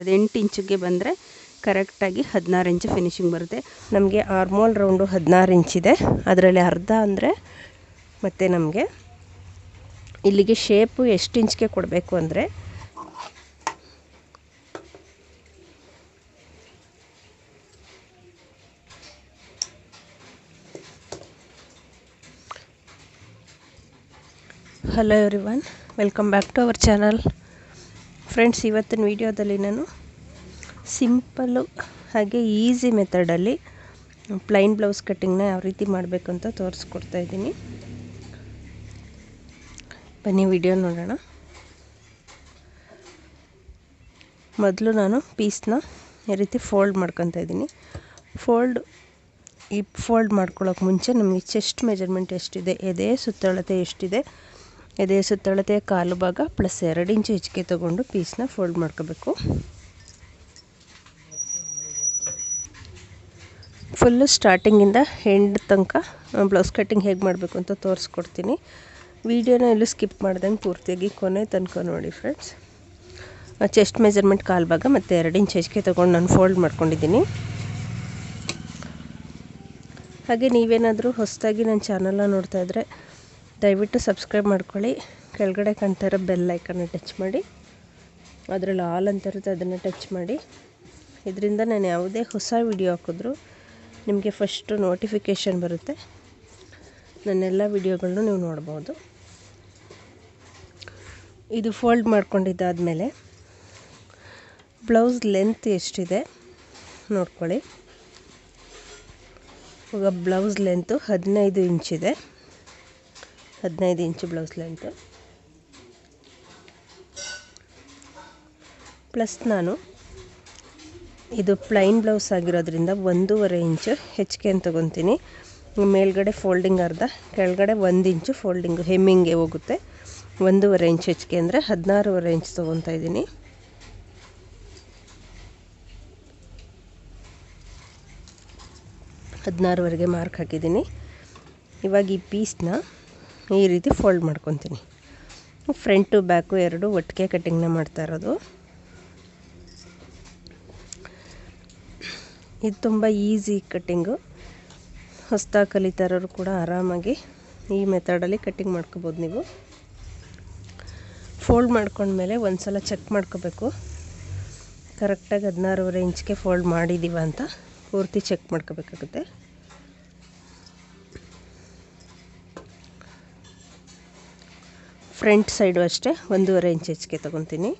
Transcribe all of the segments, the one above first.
ಎಂಟು ಇಂಚಿಗೆ ಬಂದರೆ ಕರೆಕ್ಟಾಗಿ ಹದಿನಾರು ಇಂಚು ಫಿನಿಶಿಂಗ್ ಬರುತ್ತೆ. ನಮಗೆ ಆರ್ಮೋಲ್ ರೌಂಡು ಹದಿನಾರು ಇಂಚಿದೆ ಅದರಲ್ಲಿ ಅರ್ಧ ಅಂದರೆ ಮತ್ತು ನಮಗೆ ಇಲ್ಲಿಗೆ ಶೇಪು ಎಷ್ಟು ಇಂಚ್ಗೆ ಕೊಡಬೇಕು ಅಂದರೆ hello everyone welcome back to our channel friends ಇವತ್ತಿನ ವಿಡಿಯೋದಲ್ಲಿ ನಾನು ಸಿಂಪಲ್ಲು ಹಾಗೆ ಈಸಿ ಮೆಥಡಲ್ಲಿ ಪ್ಲೈನ್ ಬ್ಲೌಸ್ ಕಟ್ಟಿಂಗ್ನ ಯಾವ ರೀತಿ ಮಾಡಬೇಕು ಅಂತ ತೋರಿಸ್ಕೊಡ್ತಾ ಇದ್ದೀನಿ. ಬನ್ನಿ ವಿಡಿಯೋ ನೋಡೋಣ. ಮೊದಲು ನಾನು ಪೀಸ್ನ ಈ ರೀತಿ ಫೋಲ್ಡ್ ಮಾಡ್ಕೊತಾ ಇದ್ದೀನಿ. ಫೋಲ್ಡ್ ಈ ಫೋಲ್ಡ್ ಮಾಡ್ಕೊಳ್ಳೋಕೆ ಮುಂಚೆ ನಮಗೆ ಚೆಸ್ಟ್ ಮೆಜರ್ಮೆಂಟ್ ಎಷ್ಟಿದೆ, ಎದೆ ಸುತ್ತಳತೆ ಎಷ್ಟಿದೆ ಎದೆ ಸುತ್ತಳತೆ ಕಾಲು ಭಾಗ ಪ್ಲಸ್ ಎರಡು ಇಂಚು ಹೆಚ್ಚಿಗೆ ತೊಗೊಂಡು ಪೀಸ್ನ ಫೋಲ್ಡ್ ಮಾಡ್ಕೋಬೇಕು. ಫುಲ್ಲು ಸ್ಟಾರ್ಟಿಂಗಿಂದ ಎಂಡ್ ತನಕ ಬ್ಲೌಸ್ ಕಟ್ಟಿಂಗ್ ಹೇಗೆ ಮಾಡಬೇಕು ಅಂತ ತೋರಿಸ್ಕೊಡ್ತೀನಿ. ವಿಡಿಯೋನ ಎಲ್ಲೂ ಸ್ಕಿಪ್ ಮಾಡ್ದಂಗೆ ಪೂರ್ತಿಯಾಗಿ ಕೊನೆ ತನಕ ನೋಡಿ ಫ್ರೆಂಡ್ಸ್ ಚೆಸ್ಟ್ ಮೆಜರ್ಮೆಂಟ್ ಕಾಲು ಭಾಗ ಮತ್ತು ಎರಡು ಇಂಚ್ ಹೆಚ್ಚಿಗೆ ತೊಗೊಂಡು ನಾನು ಫೋಲ್ಡ್ ಮಾಡ್ಕೊಂಡಿದ್ದೀನಿ. ಹಾಗೆ ನೀವೇನಾದರೂ ಹೊಸದಾಗಿ ನನ್ನ ಚಾನಲ್ನ ನೋಡ್ತಾ ಇದ್ದರೆ ದಯವಿಟ್ಟು ಸಬ್ಸ್ಕ್ರೈಬ್ ಮಾಡ್ಕೊಳ್ಳಿ. ಕೆಳಗಡೆ ಕಾಣ್ತಾ ಇರೋ ಬೆಲ್ ಐಕನ್ನ ಟಚ್ ಮಾಡಿ. ಅದರಲ್ಲಿ ಆಲ್ ಅಂತ ಇರುತ್ತೆ, ಅದನ್ನು ಟಚ್ ಮಾಡಿ. ಇದರಿಂದ ನಾನು ಯಾವುದೇ ಹೊಸ ವಿಡಿಯೋ ಹಾಕಿದ್ರು ನಿಮಗೆ ಫಸ್ಟು ನೋಟಿಫಿಕೇಷನ್ ಬರುತ್ತೆ. ನನ್ನೆಲ್ಲ ವಿಡಿಯೋಗಳನ್ನೂ ನೀವು ನೋಡ್ಬೋದು. ಇದು ಫೋಲ್ಡ್ ಮಾಡ್ಕೊಂಡಿದ್ದಾದಮೇಲೆ ಬ್ಲೌಸ್ ಲೆಂತ್ ಎಷ್ಟಿದೆ ನೋಡ್ಕೊಳ್ಳಿ. ಇವಾಗ ಬ್ಲೌಸ್ ಲೆಂತು ಹದಿನೈದು ಇಂಚಿದೆ ಹದಿನೈದು ಇಂಚು ಬ್ಲೌಸ್ ಲೆಂತ್ ಪ್ಲಸ್ ನಾನು ಇದು ಪ್ಲೈನ್ ಬ್ಲೌಸ್ ಆಗಿರೋದ್ರಿಂದ ಒಂದೂವರೆ ಇಂಚು ಹೆಚ್ಚಿಗೆ ಅಂತ ತೊಗೊತೀನಿ. ಮೇಲ್ಗಡೆ ಫೋಲ್ಡಿಂಗ್ ಅರ್ಧ, ಕೆಳಗಡೆ ಒಂದು ಇಂಚು ಫೋಲ್ಡಿಂಗ್ ಹೆಮ್ಮಿಂಗೆ ಹೋಗುತ್ತೆ. ಒಂದೂವರೆ ಇಂಚು ಹೆಚ್ಚಿಗೆ ಅಂದರೆ ಹದಿನಾರೂವರೆ ಇಂಚ್ ತೊಗೊತಾ ಇದ್ದೀನಿ. ಹದಿನಾರುವರೆಗೆ ಮಾರ್ಕ್ ಹಾಕಿದ್ದೀನಿ. ಇವಾಗ ಈ ಪೀಸ್ನ ಈ ರೀತಿ ಫೋಲ್ಡ್ ಮಾಡ್ಕೊತೀನಿ. ಫ್ರಂಟು ಬ್ಯಾಕು ಎರಡು ಒಟ್ಟಿಗೆ ಕಟ್ಟಿಂಗ್ನ ಮಾಡ್ತಾ ಇರೋದು. ಇದು ತುಂಬ ಈಸಿ ಕಟ್ಟಿಂಗು. ಹೊಸ್ದಾಗಿ ಕಲಿತಾ ಇರೋರು ಕೂಡ ಆರಾಮಾಗಿ ಈ ಮೆಥಡಲ್ಲಿ ಕಟ್ಟಿಂಗ್ ಮಾಡ್ಕೋಬೋದು ನೀವು. ಫೋಲ್ಡ್ ಮಾಡ್ಕೊಂಡ್ಮೇಲೆ ಒಂದು ಸಲ ಚೆಕ್ ಮಾಡ್ಕೋಬೇಕು. ಕರೆಕ್ಟಾಗಿ ಹದಿನಾರೂವರೆ ಇಂಚ್ಗೆ ಫೋಲ್ಡ್ ಮಾಡಿದ್ದೀವ ಅಂತ ಪೂರ್ತಿ ಚೆಕ್ ಮಾಡ್ಕೋಬೇಕಾಗುತ್ತೆ. ಫ್ರಂಟ್ ಸೈಡು ಅಷ್ಟೇ ಒಂದೂವರೆ ಇಂಚ್ ಹೆಚ್ಚಿಗೆ ತೊಗೊತೀನಿ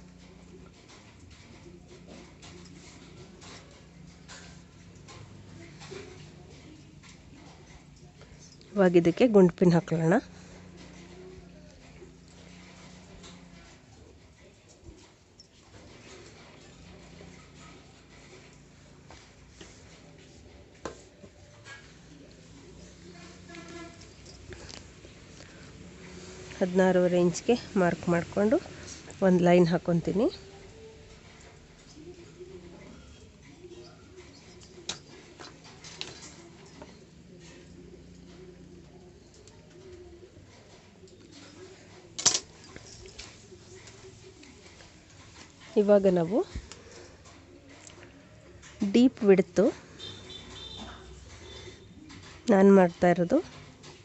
ಇವಾಗ ಇದಕ್ಕೆ ಗುಂಡು ಪಿನ್ ಹಾಕೊಳ್ಳೋಣ. ಹದಿನಾರೂವರೆ ಇಂಚ್ಗೆ ಮಾರ್ಕ್ ಮಾಡಿಕೊಂಡು ಒಂದು ಲೈನ್ ಹಾಕ್ಕೊತೀನಿ ಇವಾಗ ನಾವು ಡೀಪ್ ಬಿಡ್ತು ನಾನು ಮಾಡ್ತಾ ಇರೋದು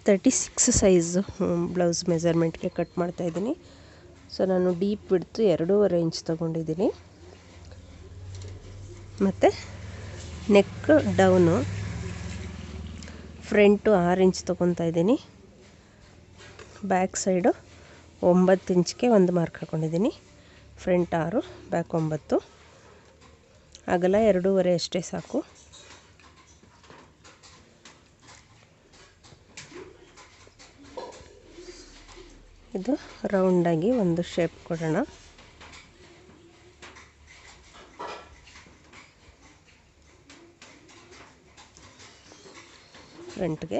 ತರ್ಟಿ ಸಿಕ್ಸ್ ಸೈಜು ಬ್ಲೌಸ್ ಮೆಸರ್ಮೆಂಟ್ಗೆ ಕಟ್ ಮಾಡ್ತಾಯಿದ್ದೀನಿ ಸೊ ನಾನು ಡೀಪ್ ಬಿಡ್ತು ಎರಡೂವರೆ ಇಂಚ್ ತೊಗೊಂಡಿದ್ದೀನಿ. ಮತ್ತು ನೆಕ್ ಡೌನು ಫ್ರಂಟು ಆರು ಇಂಚ್ ತೊಗೊತಾ ಇದ್ದೀನಿ. ಬ್ಯಾಕ್ ಸೈಡು ಒಂಬತ್ತು ಇಂಚ್ಗೆ ಒಂದು ಮಾರ್ಕ್ ಹಾಕ್ಕೊಂಡಿದ್ದೀನಿ ಫ್ರಂಟ್ ಆರು ಬ್ಯಾಕ್ ಒಂಬತ್ತು. ಅಗಲ ಎರಡೂವರೆ ಅಷ್ಟೇ ಸಾಕು. ಇದು ರೌಂಡಾಗಿ ಒಂದು ಶೇಪ್ ಕೊಡೋಣ. ಫ್ರಂಟ್ಗೆ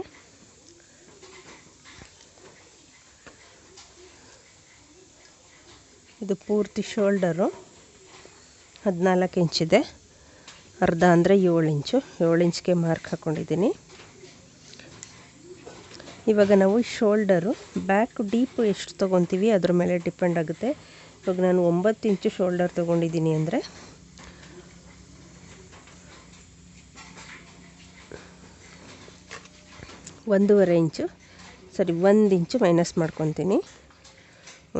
ಇದು ಪೂರ್ತಿ ಶೋಲ್ಡರು. ಹದಿನಾಲ್ಕು ಇಂಚಿದೆ ಅರ್ಧ ಅಂದರೆ ಏಳು ಇಂಚು. ಏಳು ಇಂಚ್ಗೆ ಮಾರ್ಕ್ ಹಾಕ್ಕೊಂಡಿದ್ದೀನಿ ಇವಾಗ ನಾವು ಶೋಲ್ಡರು, ಬ್ಯಾಕ್ ಡೀಪ್ ಎಷ್ಟು ತೊಗೊತೀವಿ ಅದ್ರ ಮೇಲೆ ಡಿಪೆಂಡ್ ಆಗುತ್ತೆ. ಇವಾಗ ನಾನು ಒಂಬತ್ತು ಇಂಚು ಶೋಲ್ಡರ್ ತೊಗೊಂಡಿದ್ದೀನಿ ಅಂದರೆ ಒಂದೂವರೆ ಇಂಚು, ಸರಿ, ಒಂದು ಇಂಚು ಮೈನಸ್ ಮಾಡ್ಕೊತೀನಿ.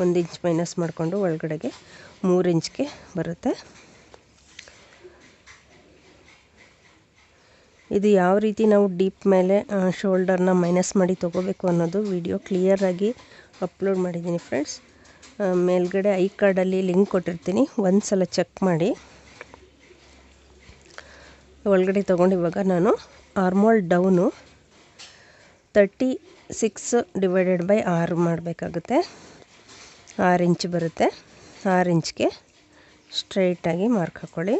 ಒಂದು ಇಂಚ್ ಮೈನಸ್ ಮಾಡಿಕೊಂಡು ಒಳಗಡೆಗೆ ಮೂರು ಇಂಚ್ಗೆ ಬರುತ್ತೆ. ಇದು ಯಾವ ರೀತಿ ನಾವು ಡೀಪ್ ಮೇಲೆ ಶೋಲ್ಡರ್ನ ಮೈನಸ್ ಮಾಡಿ ತೊಗೋಬೇಕು ಅನ್ನೋದು ವಿಡಿಯೋ ಕ್ಲಿಯರಾಗಿ ಅಪ್ಲೋಡ್ ಮಾಡಿದ್ದೀನಿ ಫ್ರೆಂಡ್ಸ್. ಮೇಲ್ಗಡೆ ಐ ಕಾರ್ಡಲ್ಲಿ ಲಿಂಕ್ ಕೊಟ್ಟಿರ್ತೀನಿ ಒಂದು ಸಲ ಚೆಕ್ ಮಾಡಿ. ಒಳಗಡೆ ತೊಗೊಂಡು ಇವಾಗ ನಾನು armhole down thirty six divided by ಆರು ಮಾಡಬೇಕಾಗುತ್ತೆ. ಆರು ಇಂಚ್ ಬರುತ್ತೆ. ಆರು ಇಂಚ್ಗೆ ಸ್ಟ್ರೈಟಾಗಿ ಮಾರ್ಕ್ ಹಾಕ್ಕೊಳ್ಳಿ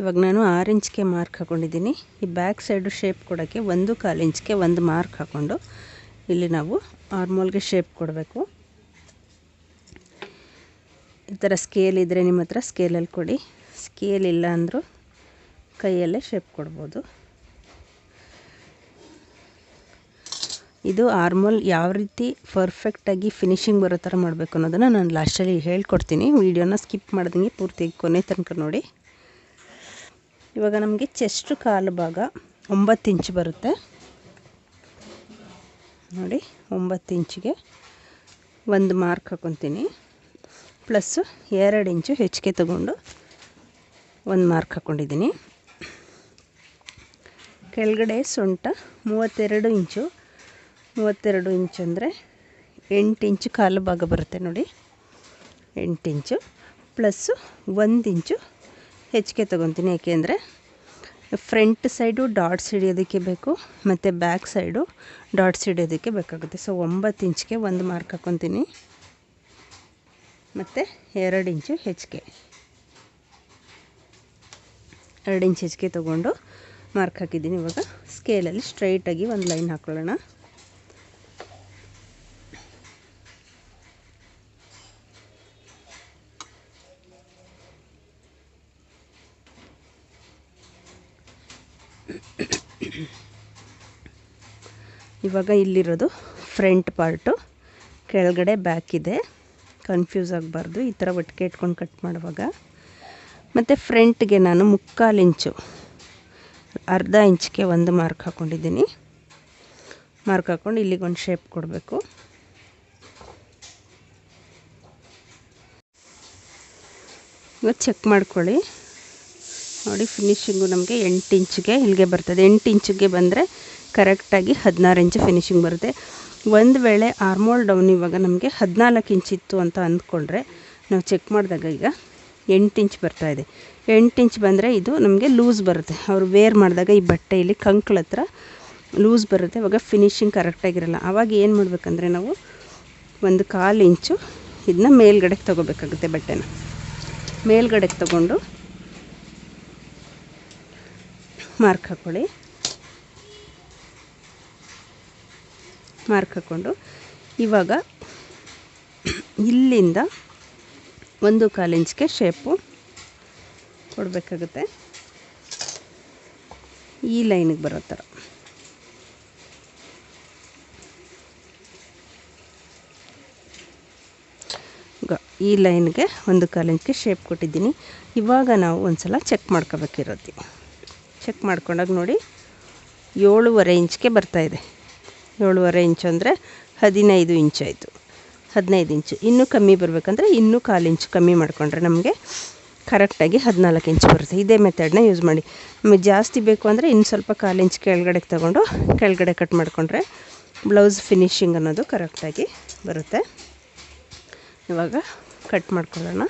ಇವಾಗ ನಾನು ಆರು ಇಂಚ್ಗೆ ಮಾರ್ಕ್ ಹಾಕ್ಕೊಂಡಿದ್ದೀನಿ ಈ ಬ್ಯಾಕ್ ಸೈಡು ಶೇಪ್ ಕೊಡೋಕ್ಕೆ ಒಂದು ಕಾಲು ಇಂಚ್ಗೆ ಒಂದು ಮಾರ್ಕ್ ಹಾಕ್ಕೊಂಡು ಇಲ್ಲಿ ನಾವು ಆರ್ಮೋಲ್ಗೆ ಶೇಪ್ ಕೊಡಬೇಕು. ಈ ಥರ ಸ್ಕೇಲ್ ಇದ್ದರೆ ನಿಮ್ಮ ಹತ್ರ ಸ್ಕೇಲಲ್ಲಿ ಕೊಡಿ. ಸ್ಕೇಲ್ ಇಲ್ಲ ಅಂದರೂ ಕೈಯಲ್ಲೇ ಶೇಪ್ ಕೊಡ್ಬೋದು. ಇದು ಆರ್ಮೋಲ್ ಯಾವ ರೀತಿ ಪರ್ಫೆಕ್ಟಾಗಿ ಫಿನಿಶಿಂಗ್ ಬರೋ ಥರ ಮಾಡಬೇಕು ಅನ್ನೋದನ್ನು ನಾನು ಲಾಸ್ಟಲ್ಲಿ ಹೇಳ್ಕೊಡ್ತೀನಿ. ವೀಡಿಯೋನ ಸ್ಕಿಪ್ ಮಾಡ್ದಂಗೆ ಪೂರ್ತಿ ಕೊನೆ ತನಕ ನೋಡಿ. ಇವಾಗ ನಮಗೆ ಚೆಸ್ಟ್ ಕಾಲು ಭಾಗ ಒಂಬತ್ತು ಇಂಚ್ ಬರುತ್ತೆ. ನೋಡಿ, ಒಂಬತ್ತು ಇಂಚಿಗೆ ಒಂದು ಮಾರ್ಕ್ ಹಾಕೊತೀನಿ. ಪ್ಲಸ್ಸು ಎರಡು ಇಂಚು ಹೆಚ್ಚಿಗೆ ತಗೊಂಡು ಒಂದು ಮಾರ್ಕ್ ಹಾಕ್ಕೊಂಡಿದ್ದೀನಿ ಕೆಳಗಡೆ ಸೊಂಟ ಮೂವತ್ತೆರಡು ಇಂಚು ಮೂವತ್ತೆರಡು ಇಂಚು ಅಂದರೆ ಎಂಟು ಇಂಚು ಕಾಲು ಭಾಗ ಬರುತ್ತೆ ನೋಡಿ. ಎಂಟು ಇಂಚು ಪ್ಲಸ್ಸು ಒಂದು ಇಂಚು ಹೆಚ್ಚಿಗೆ ತೊಗೊತೀನಿ, ಏಕೆಂದರೆ ಫ್ರಂಟ್ ಸೈಡು ಡಾಟ್ಸ್ ಹಿಡಿಯೋದಕ್ಕೆ ಬೇಕು, ಮತ್ತು ಬ್ಯಾಕ್ ಸೈಡು ಡಾಟ್ಸ್ ಹಿಡಿಯೋದಕ್ಕೆ ಬೇಕಾಗುತ್ತೆ. ಸೊ, ಒಂಬತ್ತು ಇಂಚ್ಗೆ ಒಂದು ಮಾರ್ಕ್ ಹಾಕ್ಕೊತೀನಿ ಮತ್ತು ಎರಡು ಇಂಚು ಹೆಚ್ಚಿಗೆ ಎರಡು ಇಂಚ್ ಹೆಚ್ಚಿಗೆ ತೊಗೊಂಡು ಮಾರ್ಕ್ ಹಾಕಿದ್ದೀನಿ. ಇವಾಗ ಸ್ಕೇಲಲ್ಲಿ ಸ್ಟ್ರೈಟಾಗಿ ಒಂದು ಲೈನ್ ಹಾಕ್ಕೊಳ್ಳೋಣ ಇವಾಗ ಇಲ್ಲಿರೋದು ಫ್ರಂಟ್ ಪಾರ್ಟು ಕೆಳಗಡೆ ಬ್ಯಾಕ್ ಇದೆ. ಕನ್ಫ್ಯೂಸ್ ಆಗಬಾರ್ದು. ಈ ಥರ ಒಟ್ಟಿಗೆ ಇಟ್ಕೊಂಡು ಕಟ್ ಮಾಡುವಾಗ. ಮತ್ತು ಫ್ರಂಟ್ಗೆ ನಾನು ಮುಕ್ಕಾಲು ಇಂಚು ಅರ್ಧ ಇಂಚ್ಗೆ ಒಂದು ಮಾರ್ಕ್ ಹಾಕ್ಕೊಂಡಿದ್ದೀನಿ ಮಾರ್ಕ್ ಹಾಕ್ಕೊಂಡು ಇಲ್ಲಿಗೊಂದು ಶೇಪ್ ಕೊಡಬೇಕು. ಇವತ್ತು ಚೆಕ್ ಮಾಡ್ಕೊಳ್ಳಿ. ನೋಡಿ ಫಿನಿಶಿಂಗು ನಮಗೆ ಎಂಟು ಇಂಚಿಗೆ ಇಲ್ಲಿಗೆ ಬರ್ತದೆ. ಎಂಟು ಇಂಚಿಗೆ ಬಂದರೆ ಕರೆಕ್ಟಾಗಿ ಹದಿನಾರು ಇಂಚು ಫಿನಿಶಿಂಗ್ ಬರುತ್ತೆ. ಒಂದು ವೇಳೆ ಆರ್ಮೋಲ್ ಡೌನ್ ಇವಾಗ ನಮಗೆ ಹದಿನಾಲ್ಕು ಇಂಚ್ ಇತ್ತು ಅಂತ ಅಂದ್ಕೊಂಡ್ರೆ ನಾವು ಚೆಕ್ ಮಾಡಿದಾಗ ಈಗ ಎಂಟು ಇಂಚ್ ಬರ್ತಾ ಇದೆ. ಎಂಟು ಇಂಚ್ ಬಂದರೆ ಇದು ನಮಗೆ ಲೂಸ್ ಬರುತ್ತೆ. ಅವರು ವೇರ್ ಮಾಡಿದಾಗ ಈ ಬಟ್ಟೆಯಲ್ಲಿ ಕಂಕ್ಳ ಹತ್ರ ಲೂಸ್ ಬರುತ್ತೆ. ಇವಾಗ ಫಿನಿಶಿಂಗ್ ಕರೆಕ್ಟಾಗಿರಲ್ಲ ಆವಾಗ ಏನು ಮಾಡಬೇಕಂದ್ರೆ ನಾವು ಒಂದು ಕಾಲು ಇಂಚು ಇದನ್ನ ಮೇಲ್ಗಡೆಗೆ ತೊಗೋಬೇಕಾಗುತ್ತೆ ಬಟ್ಟೆನ. ಮೇಲ್ಗಡೆಗೆ ತೊಗೊಂಡು ಮಾರ್ಕ್ ಹಾಕ್ಕೊಳ್ಳಿ ಮಾರ್ಕ್ ಹಾಕ್ಕೊಂಡು ಇವಾಗ ಇಲ್ಲಿಂದ ಒಂದು ಕಾಲು ಇಂಚ್ಗೆ ಶೇಪು ಕೊಡಬೇಕಾಗುತ್ತೆ. ಈ ಲೈನಿಗೆ ಬರೋ ಥರ. ಈ ಲೈನ್ಗೆ ಒಂದು ಕಾಲು ಇಂಚ್ಗೆ ಶೇಪ್ ಕೊಟ್ಟಿದ್ದೀನಿ. ಇವಾಗ ನಾವು ಒಂದು ಸಲ ಚೆಕ್ ಮಾಡ್ಕೋಬೇಕಿರೋದು. ಚೆಕ್ ಮಾಡ್ಕೊಂಡಾಗ ನೋಡಿ ಏಳುವರೆ ಇಂಚ್ಗೆ ಬರ್ತಾಯಿದೆ ಏಳುವರೆ ಇಂಚು ಅಂದರೆ ಹದಿನೈದು ಇಂಚಾಯಿತು ಹದಿನೈದು ಇಂಚು ಇನ್ನೂ ಕಮ್ಮಿ ಬರಬೇಕಂದ್ರೆ ಇನ್ನೂ ಕಾಲು ಇಂಚು ಕಮ್ಮಿ ಮಾಡಿಕೊಂಡ್ರೆ ನಮಗೆ ಕರೆಕ್ಟಾಗಿ ಹದಿನಾಲ್ಕು ಇಂಚು ಬರುತ್ತೆ. ಇದೇ ಮೆಥಡ್ನ ಯೂಸ್ ಮಾಡಿ. ನಮಗೆ ಜಾಸ್ತಿ ಬೇಕು ಅಂದರೆ ಇನ್ನು ಸ್ವಲ್ಪ ಕಾಲು ಇಂಚ್ ಕೆಳಗಡೆಗೆ ತಗೊಂಡು ಕೆಳಗಡೆ ಕಟ್ ಮಾಡಿಕೊಂಡ್ರೆ ಬ್ಲೌಸ್ ಫಿನಿಶಿಂಗ್ ಅನ್ನೋದು ಕರೆಕ್ಟಾಗಿ ಬರುತ್ತೆ. ಇವಾಗ ಕಟ್ ಮಾಡ್ಕೊಳ್ಳೋಣ.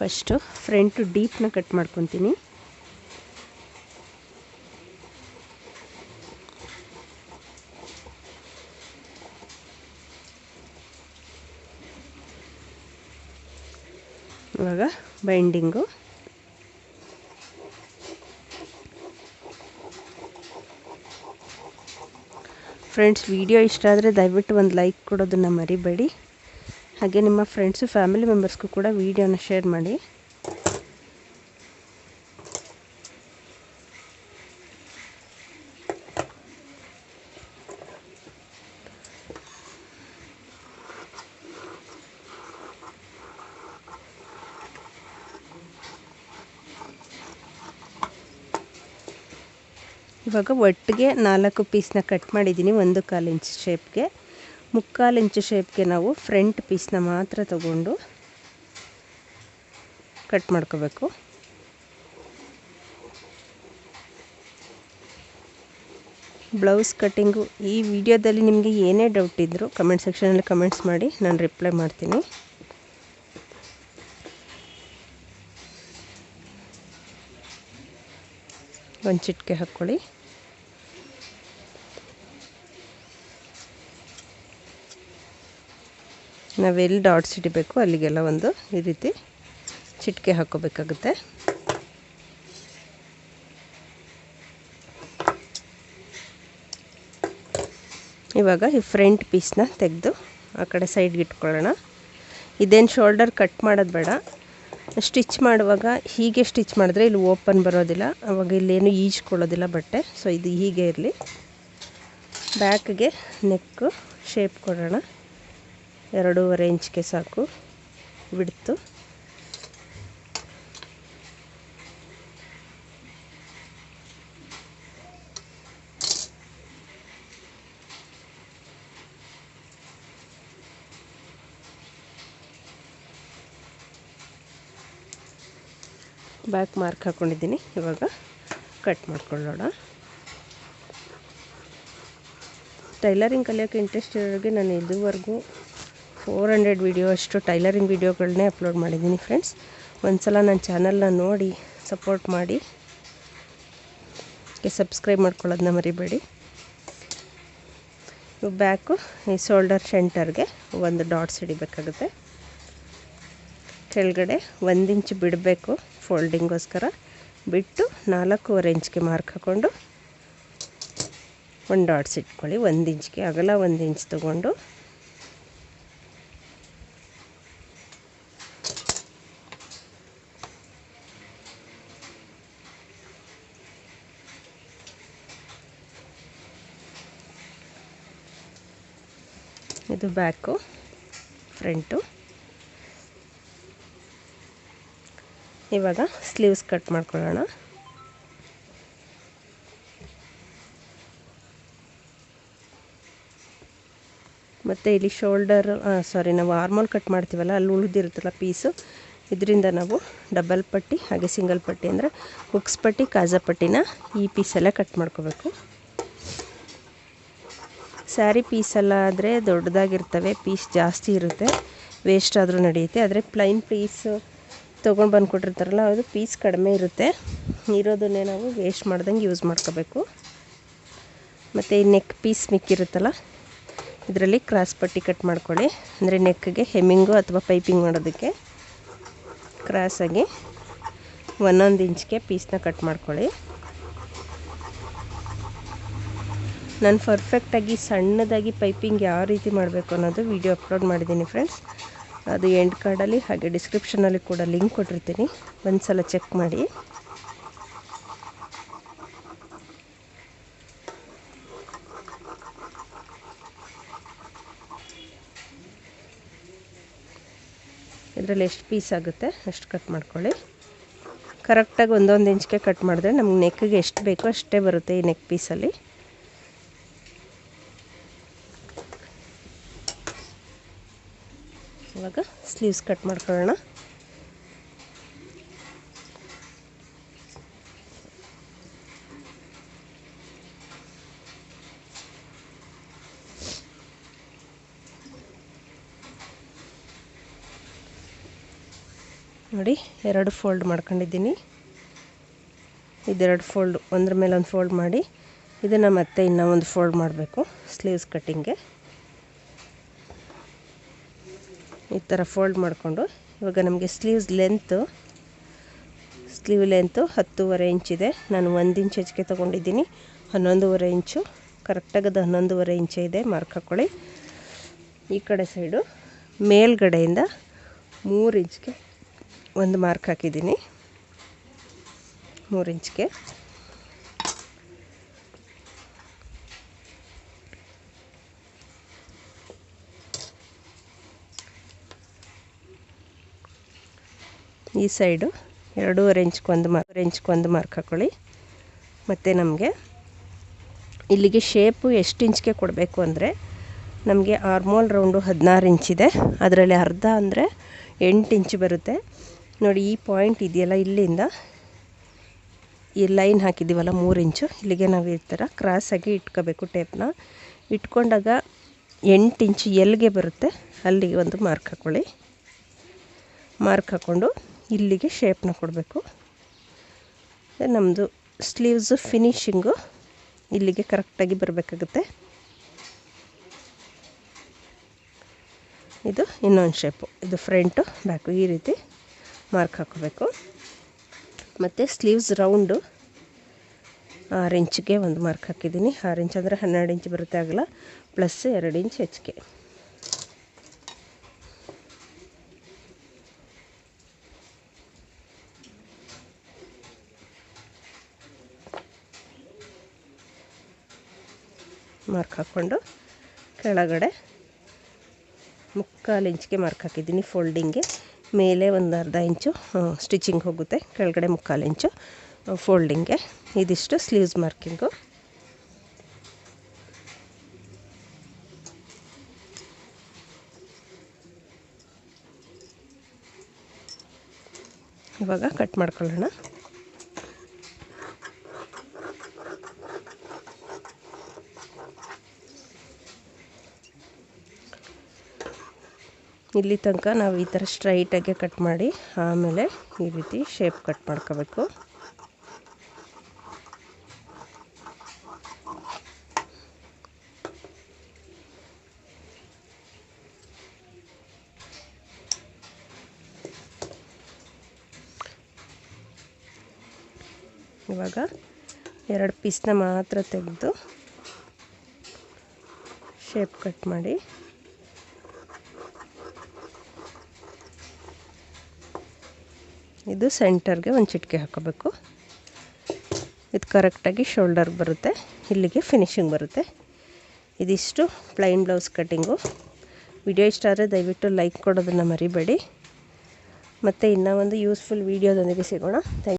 ಫಸ್ಟು ಫ್ರಂಟ್ ಡೀಪ್ನ ಕಟ್ ಮಾಡ್ಕೊತೀನಿ. ಇವಾಗ ಬೈಂಡಿಂಗು ಫ್ರೆಂಡ್ಸ್ ವಿಡಿಯೋ ಇಷ್ಟ ಆದರೆ ದಯವಿಟ್ಟು ಒಂದು ಲೈಕ್ ಕೊಡೋದನ್ನು ಮರಿಬೇಡಿ. ಹಾಗೆ ನಿಮ್ಮ ಫ್ರೆಂಡ್ಸು ಫ್ಯಾಮಿಲಿ ಮೆಂಬರ್ಸ್ಗೂ ಕೂಡ ವಿಡಿಯೋನ ಶೇರ್ ಮಾಡಿ. ಇವಾಗ ಒಟ್ಟಿಗೆ ನಾಲ್ಕು ಪೀಸ್ನ ಕಟ್ ಮಾಡಿದ್ದೀನಿ, ಒಂದು ಕಾಲು ಇಂಚ್ ಶೇಪ್ಗೆ ಮುಕ್ಕಾಲು ಇಂಚು ಶೇಪ್ಗೆ ನಾವು ಫ್ರಂಟ್ ಪೀಸ್ನ ಮಾತ್ರ ತಗೊಂಡು ಕಟ್ ಮಾಡ್ಕೋಬೇಕು. ಬ್ಲೌಸ್ ಕಟ್ಟಿಂಗು ಈ ವಿಡಿಯೋದಲ್ಲಿ ನಿಮಗೆ ಏನೇ ಡೌಟ್ ಇದ್ದರೂ ಕಮೆಂಟ್ ಸೆಕ್ಷನಲ್ಲಿ ಕಮೆಂಟ್ಸ್ ಮಾಡಿ, ನಾನು ರಿಪ್ಲೈ ಮಾಡ್ತೀನಿ. ಒಂದು ಚಿಟಿಕೆ ಹಾಕ್ಕೊಳ್ಳಿ. ನಾವೆಲ್ಲಿ ಡಾಟ್ಸ್ ಇಡಬೇಕು ಅಲ್ಲಿಗೆಲ್ಲ ಒಂದು ಈ ರೀತಿ ಚಿಟಿಕೆ ಹಾಕೋಬೇಕಾಗುತ್ತೆ. ಇವಾಗ ಈ ಫ್ರಂಟ್ ಪೀಸ್ನ ತೆಗೆದು ಆ ಕಡೆ ಸೈಡ್ಗೆ ಇಟ್ಕೊಳ್ಳೋಣ. ಇದೇನು ಶೋಲ್ಡರ್ ಕಟ್ ಮಾಡೋದು ಬೇಡ. ಸ್ಟಿಚ್ ಮಾಡುವಾಗ ಹೀಗೆ ಸ್ಟಿಚ್ ಮಾಡಿದ್ರೆ ಇಲ್ಲಿ ಓಪನ್ ಬರೋದಿಲ್ಲ. ಅವಾಗ ಇಲ್ಲೇನು ಈಜ್ಕೊಳ್ಳೋದಿಲ್ಲ ಬಟ್ಟೆ. ಸೊ ಇದು ಹೀಗೆ ಇರಲಿ. ಬ್ಯಾಕ್ಗೆ ನೆಕ್ಕು ಶೇಪ್ ಕೊಡೋಣ. ಎರಡೂವರೆ ಇಂಚ್ಗೆ ಸಾಕು. ಬಿಡ್ತು. ಬ್ಯಾಕ್ ಮಾರ್ಕ್ ಹಾಕ್ಕೊಂಡಿದ್ದೀನಿ ಇವಾಗ ಕಟ್ ಮಾಡ್ಕೊಳ್ಳೋಣ. ಟೈಲರಿಂಗ್ ಕಲಿಯೋಕ್ಕೆ ಇಂಟ್ರೆಸ್ಟ್ ಇರೋರಿಗೆ ನಾನು ಇದುವರೆಗೂ ಫೋರ್ ಹಂಡ್ರೆಡ್ ವೀಡಿಯೋ ಅಷ್ಟು ಟೈಲರಿಂಗ್ ವೀಡಿಯೋಗಳನ್ನೇ ಅಪ್ಲೋಡ್ ಮಾಡಿದ್ದೀನಿ ಫ್ರೆಂಡ್ಸ್ ಒಂದು ಸಲ ನನ್ನ ಚಾನಲ್ನ ನೋಡಿ ಸಪೋರ್ಟ್ ಮಾಡಿ. ಸಬ್ಸ್ಕ್ರೈಬ್ ಮಾಡ್ಕೊಳ್ಳೋದನ್ನ ಮರಿಬೇಡಿ. ಬ್ಯಾಕು ಈ ಶೋಲ್ಡರ್ ಸೆಂಟರ್ಗೆ ಒಂದು ಡಾಟ್ಸ್ ಹಿಡಿಬೇಕಾಗುತ್ತೆ. ಕೆಳಗಡೆ ಒಂದು ಇಂಚ್ ಬಿಡಬೇಕು ಫೋಲ್ಡಿಂಗೋಸ್ಕರ ಬಿಟ್ಟು ನಾಲ್ಕೂವರೆ ಇಂಚ್ಗೆ ಮಾರ್ಕ್ ಹಾಕ್ಕೊಂಡು ಒಂದು ಡಾಟ್ಸ್ ಇಟ್ಕೊಳ್ಳಿ. ಒಂದು ಇಂಚ್ಗೆ ಅಗಲ ಒಂದು ಇಂಚ್ ತೊಗೊಂಡು ಇದು ಬ್ಯಾಕು, ಫ್ರಂಟು. ಇವಾಗ ಸ್ಲೀವ್ಸ್ ಕಟ್ ಮಾಡ್ಕೊಳ್ಳೋಣ. ಮತ್ತು ಇಲ್ಲಿ ಶೋಲ್ಡರ್ ಸಾರಿ ನಾವು ಆರ್ಮೋಲ್ ಕಟ್ ಮಾಡ್ತೀವಲ್ಲ, ಅಲ್ಲಿ ಉಳಿದಿರುತ್ತಲ್ಲ ಪೀಸು. ಇದರಿಂದ ನಾವು ಡಬಲ್ ಪಟ್ಟಿ ಹಾಗೆ ಸಿಂಗಲ್ ಪಟ್ಟಿ ಅಂದರೆ ಹುಕ್ಸ್ ಪಟ್ಟಿ, ಕಾಜಾ ಪಟ್ಟಿನ ಈ ಪೀಸೆಲ್ಲ ಕಟ್ ಮಾಡ್ಕೋಬೇಕು. ಸ್ಯಾರಿ ಪೀಸೆಲ್ಲ ಆದರೆ ದೊಡ್ಡದಾಗಿರ್ತವೆ ಪೀಸ್ ಜಾಸ್ತಿ ಇರುತ್ತೆ. ವೇಸ್ಟ್ ಆದರೂ ನಡೆಯುತ್ತೆ. ಆದರೆ ಪ್ಲೈನ್ ಪೀಸು ತೊಗೊಂಡು ಬಂದು ಕೊಟ್ಟಿರ್ತಾರಲ್ಲ ಅದು ಪೀಸ್ ಕಡಿಮೆ ಇರುತ್ತೆ. ಇರೋದನ್ನೇ ನಾವು ವೇಸ್ಟ್ ಮಾಡ್ದಂಗೆ ಯೂಸ್ ಮಾಡ್ಕೋಬೇಕು. ಮತ್ತು ಈ ನೆಕ್ ಪೀಸ್ ಮಿಕ್ಕಿರುತ್ತಲ್ಲ ಇದರಲ್ಲಿ ಕ್ರಾಸ್ ಪಟ್ಟಿ ಕಟ್ ಮಾಡ್ಕೊಳ್ಳಿ. ಅಂದರೆ ನೆಕ್ಗೆ ಹೆಮ್ಮಿಂಗು ಅಥವಾ ಪೈಪಿಂಗ್ ಮಾಡೋದಕ್ಕೆ ಕ್ರಾಸಾಗಿ ಒಂದೊಂದು ಇಂಚ್ಗೆ ಪೀಸ್ನ ಕಟ್ ಮಾಡ್ಕೊಳ್ಳಿ. ನಾನು ಪರ್ಫೆಕ್ಟಾಗಿ ಸಣ್ಣದಾಗಿ ಪೈಪಿಂಗ್ ಯಾವ ರೀತಿ ಮಾಡಬೇಕು ಅನ್ನೋದು ವಿಡಿಯೋ ಅಪ್ಲೋಡ್ ಮಾಡಿದ್ದೀನಿ ಫ್ರೆಂಡ್ಸ್. ಅದು ಎಂಡ್ ಕಾರ್ಡಲ್ಲಿ ಹಾಗೆ ಡಿಸ್ಕ್ರಿಪ್ಷನಲ್ಲಿ ಕೂಡ ಲಿಂಕ್ ಕೊಟ್ಟಿರ್ತೀನಿ. ಒಂದು ಸಲ ಚೆಕ್ ಮಾಡಿ. ಇದರಲ್ಲಿ ಎಷ್ಟು ಪೀಸ್ ಆಗುತ್ತೆ ಅಷ್ಟು ಕಟ್ ಮಾಡ್ಕೊಳ್ಳಿ. ಕರೆಕ್ಟಾಗಿ ಒಂದೊಂದು ಇಂಚ್ಗೆ ಕಟ್ ಮಾಡಿದ್ರೆ ನಮ್ಗೆ ನೆಕ್ಗೆ ಎಷ್ಟು ಬೇಕೋ ಅಷ್ಟೇ ಬರುತ್ತೆ ಈ ನೆಕ್ ಪೀಸಲ್ಲಿ ಇವಾಗ ಸ್ಲೀವ್ಸ್ ಕಟ್ ಮಾಡ್ಕೊಳ್ಳೋಣ. ನೋಡಿ, ಎರಡು ಫೋಲ್ಡ್ ಮಾಡ್ಕೊಂಡಿದ್ದೀನಿ. ಇದೆರಡು ಫೋಲ್ಡ್ ಒಂದ್ರ ಮೇಲೆ ಒಂದು ಫೋಲ್ಡ್ ಮಾಡಿ, ಇದನ್ನು ಮತ್ತೆ ಇನ್ನೂ ಒಂದು ಫೋಲ್ಡ್ ಮಾಡಬೇಕು ಸ್ಲೀವ್ಸ್ ಕಟ್ಟಿಂಗ್ಗೆ ಈ ಥರ ಫೋಲ್ಡ್ ಮಾಡಿಕೊಂಡು, ಇವಾಗ ನಮಗೆ ಸ್ಲೀವ್ಸ್ ಲೆಂತು ಸ್ಲೀವ್ ಲೆಂತು ಹತ್ತೂವರೆ ಇಂಚಿದೆ ನಾನು ಒಂದು ಇಂಚ್ ಹೆಚ್ಚಿಗೆ ತೊಗೊಂಡಿದ್ದೀನಿ. ಹನ್ನೊಂದೂವರೆ ಇಂಚು ಕರೆಕ್ಟಾಗಿ ಅದು ಹನ್ನೊಂದೂವರೆ ಇಂಚೆ ಇದೆ. ಮಾರ್ಕ್ ಹಾಕ್ಕೊಳ್ಳಿ ಈ ಕಡೆ ಸೈಡು ಮೇಲ್ಗಡೆಯಿಂದ ಮೂರು ಇಂಚ್ಗೆ ಒಂದು ಮಾರ್ಕ್ ಹಾಕಿದ್ದೀನಿ. ಮೂರು ಇಂಚ್ಗೆ ಈ ಸೈಡು ಎರಡೂವರೆ ಇಂಚ್ಗೆ ಒಂದು ಮಾರ್ಕ್ ಇಂಚ್ಗೆ ಒಂದು ಮಾರ್ಕ್ ಹಾಕ್ಕೊಳ್ಳಿ ಮತ್ತು ನಮಗೆ ಇಲ್ಲಿಗೆ ಶೇಪು ಎಷ್ಟು ಇಂಚ್ಗೆ ಕೊಡಬೇಕು ಅಂದರೆ ನಮಗೆ ಆರ್ಮೋಲ್ ರೌಂಡು ಹದಿನಾರು ಇಂಚಿದೆ ಅದರಲ್ಲಿ ಅರ್ಧ ಅಂದರೆ ಎಂಟು ಇಂಚು ಬರುತ್ತೆ. ನೋಡಿ ಈ ಪಾಯಿಂಟ್ ಇದೆಯಲ್ಲ ಇಲ್ಲಿಂದ ಈ ಲೈನ್ ಹಾಕಿದ್ದೀವಲ್ಲ ಮೂರು ಇಂಚು. ಇಲ್ಲಿಗೆ ನಾವು ಈ ಥರ ಕ್ರಾಸಾಗಿ ಇಟ್ಕೋಬೇಕು ಟೇಪ್ನ ಇಟ್ಕೊಂಡಾಗ ಎಂಟು ಇಂಚು ಎಲ್ಲಿಗೆ ಬರುತ್ತೆ. ಅಲ್ಲಿಗೆ ಒಂದು ಮಾರ್ಕ್ ಹಾಕ್ಕೊಳ್ಳಿ ಮಾರ್ಕ್ ಹಾಕ್ಕೊಂಡು ಇಲ್ಲಿಗೆ ಶೇಪ್ನ ಕೊಡಬೇಕು. ನಮ್ಮದು ಸ್ಲೀವ್ಸು ಫಿನಿಶಿಂಗು ಇಲ್ಲಿಗೆ ಕರೆಕ್ಟಾಗಿ ಬರಬೇಕಾಗುತ್ತೆ. ಇದು ಇನ್ನೊಂದು ಶೇಪು ಇದು ಫ್ರಂಟು ಬ್ಯಾಕು ಈ ರೀತಿ ಮಾರ್ಕ್ ಹಾಕೋಬೇಕು. ಮತ್ತು ಸ್ಲೀವ್ಸ್ ರೌಂಡು ಆರು ಇಂಚ್ಗೆ ಒಂದು ಮಾರ್ಕ್ ಹಾಕಿದ್ದೀನಿ. ಆರು ಇಂಚ್ ಅಂದರೆ ಹನ್ನೆರಡು ಇಂಚ್ ಬರುತ್ತೆ, ಆಗಲ್ಲ. ಪ್ಲಸ್ ಎರಡು ಇಂಚ್ ಹೆಚ್ಚಿಗೆ ಮಾರ್ಕ್ ಹಾಕ್ಕೊಂಡು ಕೆಳಗಡೆ ಮುಕ್ಕಾಲು ಇಂಚಿಗೆ ಮಾರ್ಕ್ ಹಾಕಿದ್ದೀನಿ ಫೋಲ್ಡಿಂಗ್ಗೆ. ಮೇಲೆ ಒಂದು ಅರ್ಧ ಇಂಚು ಸ್ಟಿಚಿಂಗ್ ಹೋಗುತ್ತೆ. ಕೆಳಗಡೆ ಮುಕ್ಕಾಲು ಇಂಚು ಫೋಲ್ಡಿಂಗ್ಗೆ. ಇದಿಷ್ಟು ಸ್ಲೀವ್ಸ್ ಮಾರ್ಕಿಂಗು. ಇವಾಗ ಕಟ್ ಮಾಡ್ಕೊಳ್ಳೋಣ. ಇಲ್ಲಿ ತನಕ ನಾವು ಈ ಥರ ಸ್ಟ್ರೈಟಾಗೆ ಕಟ್ ಮಾಡಿ ಆಮೇಲೆ ಈ ರೀತಿ ಶೇಪ್ ಕಟ್ ಮಾಡ್ಕೋಬೇಕು. ಇವಾಗ ಎರಡು ಪೀಸ್ನ ಮಾತ್ರ ತೆಗೆದು ಶೇಪ್ ಕಟ್ ಮಾಡಿ ಇದು ಸೆಂಟರ್ಗೆ ಒಂದು ಚಿಟಿಕೆ ಹಾಕೋಬೇಕು. ಇದು ಕರೆಕ್ಟಾಗಿ ಶೋಲ್ಡರ್ ಬರುತ್ತೆ, ಇಲ್ಲಿಗೆ ಫಿನಿಶಿಂಗ್ ಬರುತ್ತೆ. ಇದಿಷ್ಟು ಪ್ಲೈನ್ ಬ್ಲೌಸ್ ಕಟ್ಟಿಂಗು ವಿಡಿಯೋ ಇಷ್ಟ ಆದರೆ ದಯವಿಟ್ಟು ಲೈಕ್ ಕೊಡೋದನ್ನು ಮರಿಬೇಡಿ. ಮತ್ತು ಇನ್ನೂ ಒಂದು ಯೂಸ್ಫುಲ್ ವೀಡಿಯೋದೊಂದಿಗೆ ಸಿಗೋಣ. ಥ್ಯಾಂಕ್